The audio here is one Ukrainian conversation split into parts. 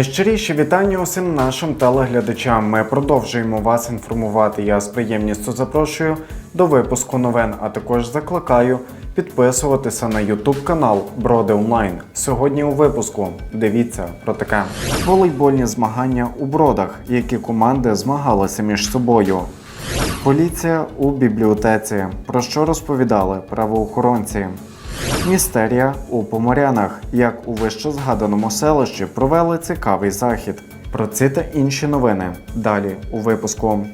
Найщиріші вітання усім нашим телеглядачам. Ми продовжуємо вас інформувати. Я з приємністю запрошую до випуску новин, а також закликаю підписуватися на YouTube канал Броди Онлайн. Сьогодні у випуску дивіться про таке: волейбольні змагання у бродах, які команди змагалися між собою. Поліція у бібліотеці. Про що розповідали правоохоронці? Містерія у Поморянах, як у вище згаданому селищі провели цікавий захід. Про ці та інші новини далі у випуску.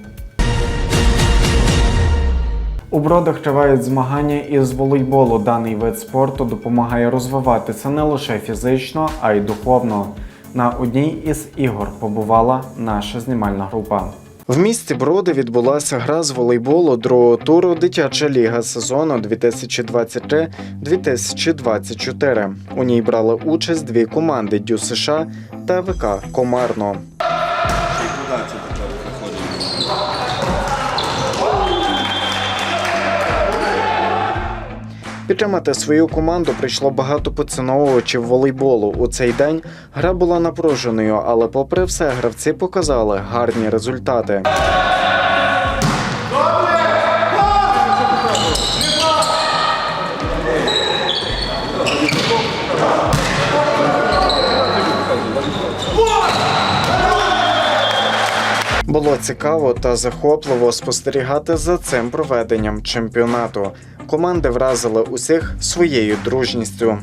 У бродах тривають змагання із волейболу. Даний вид спорту допомагає розвиватися не лише фізично, а й духовно. На одній із ігор побувала наша знімальна група. В місті Броди відбулася гра з волейболу другого туру Дитяча ліга сезону 2023-2024. У ній брали участь дві команди Дю США та ВК Комарно. Підтримати свою команду прийшло багато поціновувачів волейболу. У цей день гра була напруженою, але попри все, гравці показали гарні результати. Було цікаво та захопливо спостерігати за цим проведенням чемпіонату. Команди вразили усіх своєю дружністю.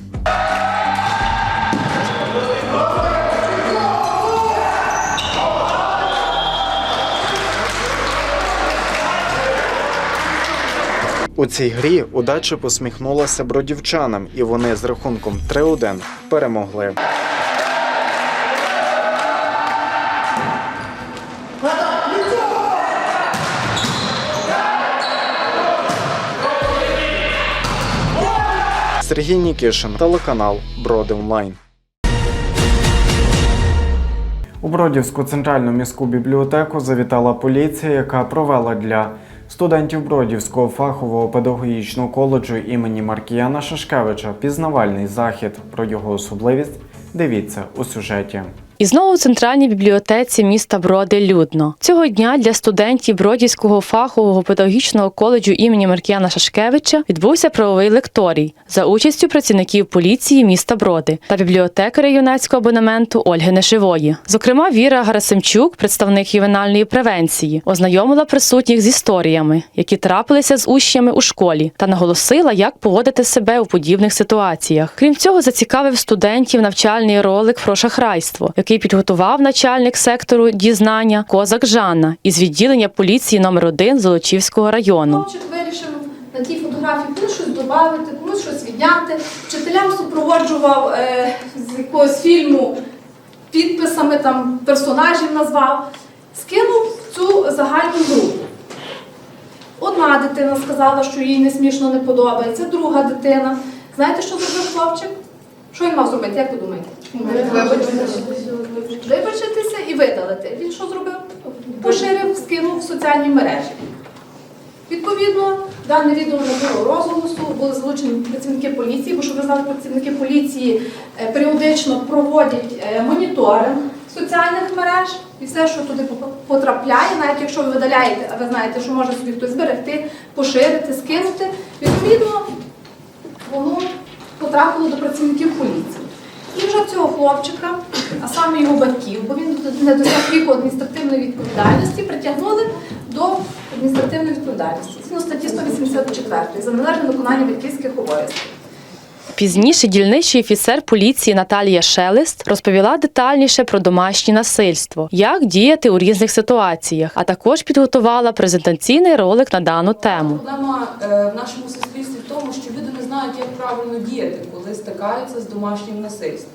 У цій грі удача посміхнулася бродівчанам, і вони з рахунком 3-1 перемогли. Сергій Нікішин, телеканал Броди Онлайн. У Бродівську центральну міську бібліотеку завітала поліція, яка провела для студентів Бродівського фахового педагогічного коледжу імені Маркіяна Шашкевича пізнавальний захід. Про його особливість дивіться у сюжеті. І знову в центральній бібліотеці міста Броди людно. Цього дня для студентів Бродівського фахового педагогічного коледжу імені Маркіяна Шашкевича відбувся правовий лекторій за участю працівників поліції міста Броди та бібліотекаря юнацького абонементу Ольги Нешивої. Зокрема, Віра Гарасимчук, представник ювенальної превенції, ознайомила присутніх з історіями, які трапилися з учнями у школі, та наголосила, як поводити себе у подібних ситуаціях. Крім цього, зацікавив студентів навчальний ролик про шахрайство, який підготував начальник сектору дізнання Козак Жанна із відділення поліції номер 1 Золочівського району. Хлопчик вирішив на тій фотографії комусь щось додати, комусь щось відняти. Вчителям супроводжував е, з якогось фільму підписами, там персонажів назвав, скинув цю загальну групу. Одна дитина сказала, що їй не смішно не подобається, друга дитина. Знаєте, що зробив хлопчик? Що він мав зробити? Як ви думаєте? Вибачитися і видалити. Він що зробив? Поширив, скинув в соціальні мережі. Відповідно, дане відео набуло розголосу, були залучені працівники поліції, бо щоб ви знали, працівники поліції е, періодично проводять е, моніторинг соціальних мереж і все, що туди потрапляє, навіть якщо ви видаляєте, а ви знаєте, що може собі хтось зберегти, поширити, скинути, відповідно, воно потрапило до працівників поліції. І вже цього хлопчика, а саме його батьків, бо він не досяг віку адміністративної відповідальності, притягнули до адміністративної відповідальності згідно статті 184 за належне виконання батьківських обов'язків. Пізніше дільничий офіцер поліції Наталія Шелест розповіла детальніше про домашнє насильство, як діяти у різних ситуаціях, а також підготувала презентаційний ролик на дану тему. Проблема е, в нашому суспільстві тому, що люди не знають, як правильно діяти, коли стикаються з домашнім насильством.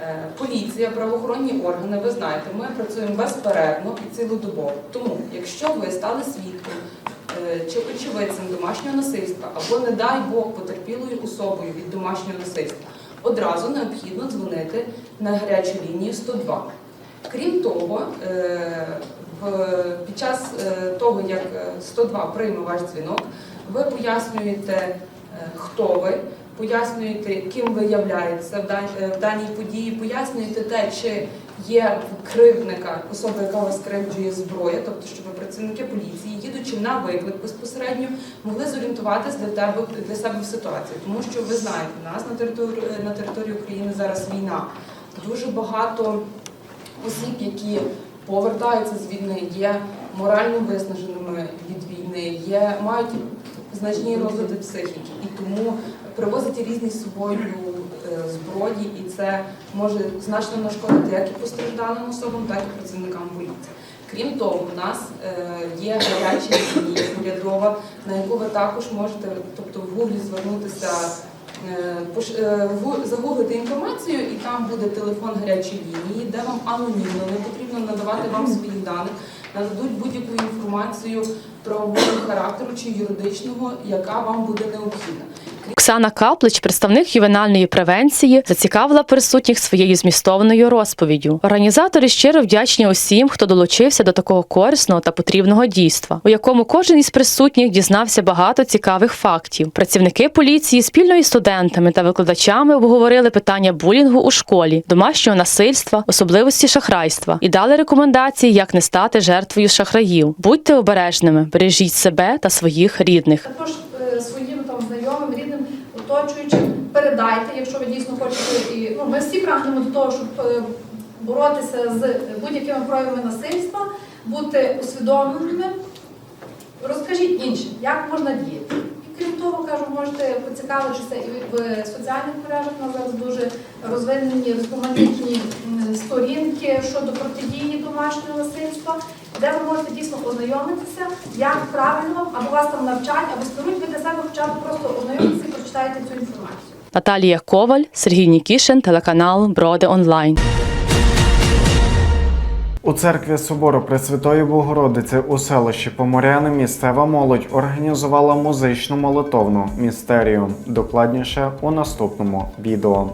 Е, Поліція, правоохоронні органи, ви знаєте, ми працюємо безперервно і цілодобово. Тому, якщо ви стали свідком е, чи очевидцем домашнього насильства або, не дай Бог, потерпілою особою від домашнього насильства, одразу необхідно дзвонити на гарячу лінію 102. Крім того, е, під час того, як е, 102 прийме ваш дзвінок, ви пояснюєте, е, хто ви, пояснюєте, ким ви являєтеся в е, даній події, пояснюєте те, чи є кривдника особа, яка вас кривджує зброя, тобто, щоб працівники поліції, їдучи на виклик безпосередньо, могли зорієнтуватись для тебе для себе в ситуації, тому що ви знаєте, у нас на території на території України зараз війна. Дуже багато осіб, які повертаються з війни, є морально виснаженими від війни, є мають значні розлади психіки, і тому привозять різні з собою е, зброї, і це може значно нашкодити як і постраждалим особам, так і працівникам поліції. Крім того, у нас е, є гаряча лінія урядова, на яку ви також можете, тобто в гуглі звернутися. е, Загуглити інформацію, і там буде телефон гарячої лінії, де вам анонімно, не потрібно надавати вам своїх даних, нададуть будь-яку інформацію правового характеру чи юридичного, яка вам буде необхідна. Оксана Каплич, представник ювенальної превенції, зацікавила присутніх своєю змістовною розповіддю. Організатори щиро вдячні усім, хто долучився до такого корисного та потрібного дійства, у якому кожен із присутніх дізнався багато цікавих фактів. Працівники поліції спільно із студентами та викладачами обговорили питання булінгу у школі, домашнього насильства, особливості шахрайства і дали рекомендації, як не стати жертвою шахраїв. Будьте обережними, бережіть себе та своїх рідних. Також е, оточуючим передайте, якщо ви дійсно хочете. І ну ми всі прагнемо до того, щоб е, боротися з будь-якими проявами насильства, бути усвідомленими. Розкажіть іншим, як можна діяти. І крім того, кажу, можете поцікавитися і в соціальних мережах. У нас зараз дуже розвинені різноманітні сторінки щодо протидії домашнього насильства, де ви можете дійсно ознайомитися, як правильно, або вас там навчать, або зберуть ви для себе хоча б просто прочитаєте цю інформацію. Наталія Коваль, Сергій Нікішин, телеканал Броди Онлайн. У церкві собору Пресвятої Богородиці у селищі Поморяни місцева молодь організувала музичну молитовну містерію. Докладніше у наступному відео.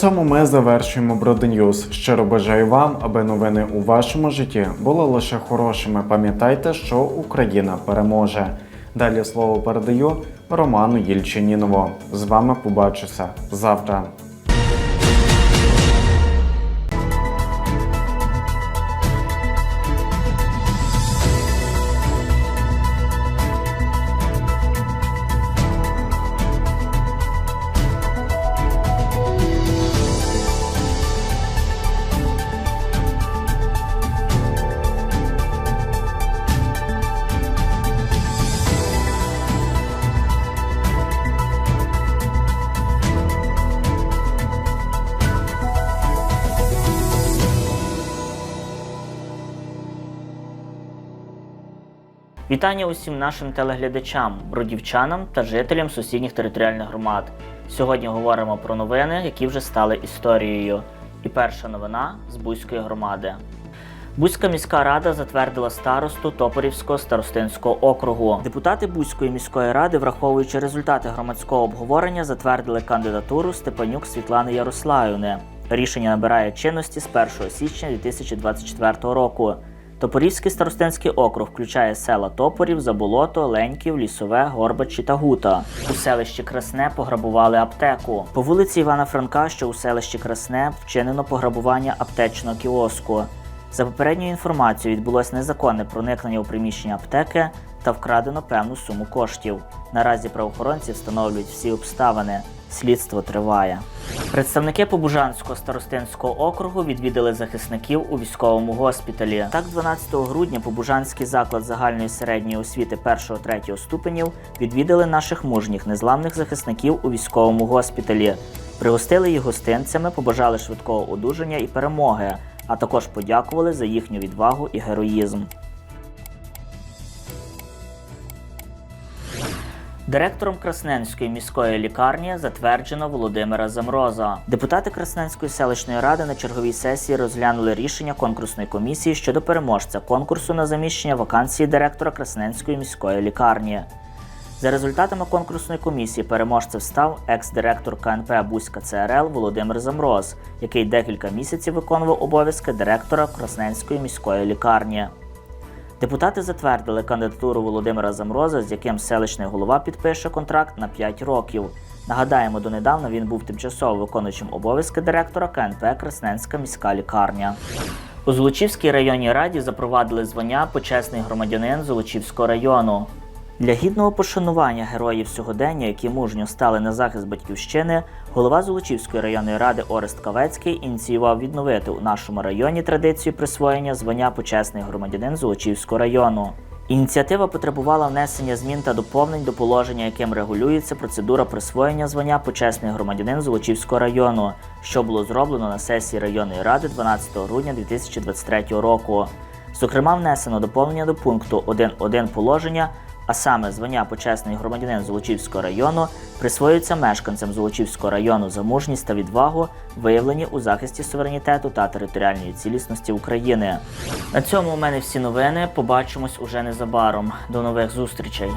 Цьому ми завершуємо Броденьюз. Щиро бажаю вам, аби новини у вашому житті були лише хорошими. Пам'ятайте, що Україна переможе. Далі слово передаю Роману Єльчинінову. З вами побачуся завтра. Вітання усім нашим телеглядачам, бродівчанам та жителям сусідніх територіальних громад. Сьогодні говоримо про новини, які вже стали історією. І перша новина з Бузької громади. Бузька міська рада затвердила старосту Топорівського старостинського округу. Депутати Бузької міської ради, враховуючи результати громадського обговорення, затвердили кандидатуру Степанюк Світлани Ярославівни. Рішення набирає чинності з 1 січня 2024 року. Топорівський старостинський округ включає села Топорів, Заболото, Леньків, Лісове, Горбачі та Гута. У селищі Красне пограбували аптеку. По вулиці Івана Франка, що у селищі Красне, вчинено пограбування аптечного кіоску. За попередньою інформацією, відбулось незаконне проникнення у приміщення аптеки та вкрадено певну суму коштів. Наразі правоохоронці встановлюють всі обставини. Слідство триває. Представники Побужанського старостинського округу відвідали захисників у військовому госпіталі. Так, 12 грудня Побужанський заклад загальної середньої освіти 1-3 ступенів відвідали наших мужніх незламних захисників у військовому госпіталі. Пригостили їх гостинцями, побажали швидкого одужання і перемоги, а також подякували за їхню відвагу і героїзм. Директором Красненської міської лікарні затверджено Володимира Замроза. Депутати Красненської селищної ради на черговій сесії розглянули рішення конкурсної комісії щодо переможця конкурсу на заміщення вакансії директора Красненської міської лікарні. За результатами конкурсної комісії переможцем став екс-директор КНП Бузька ЦРЛ Володимир Замроз, який декілька місяців виконував обов'язки директора Красненської міської лікарні. Депутати затвердили кандидатуру Володимира Замроза, з яким селищний голова підпише контракт на 5 років. Нагадаємо, донедавна він був тимчасово виконуючим обов'язки директора КНП Красненська міська лікарня. У Золочівській районній раді запровадили звання почесний громадянин Золочівського району. Для гідного пошанування героїв сьогодення, які мужньо стали на захист батьківщини, голова Золочівської районної ради Орест Кавецький ініціював відновити у нашому районі традицію присвоєння звання почесний громадянин Золочівського району. Ініціатива потребувала внесення змін та доповнень до положення, яким регулюється процедура присвоєння звання почесний громадянин Золочівського району, що було зроблено на сесії районної ради 12 грудня 2023 року. Зокрема, внесено доповнення до пункту 1.1 положення, а саме звання почесний громадянин Золочівського району присвоюється мешканцям Золочівського району за мужність та відвагу, виявлені у захисті суверенітету та територіальної цілісності України. На цьому у мене всі новини. Побачимось уже незабаром. До нових зустрічей.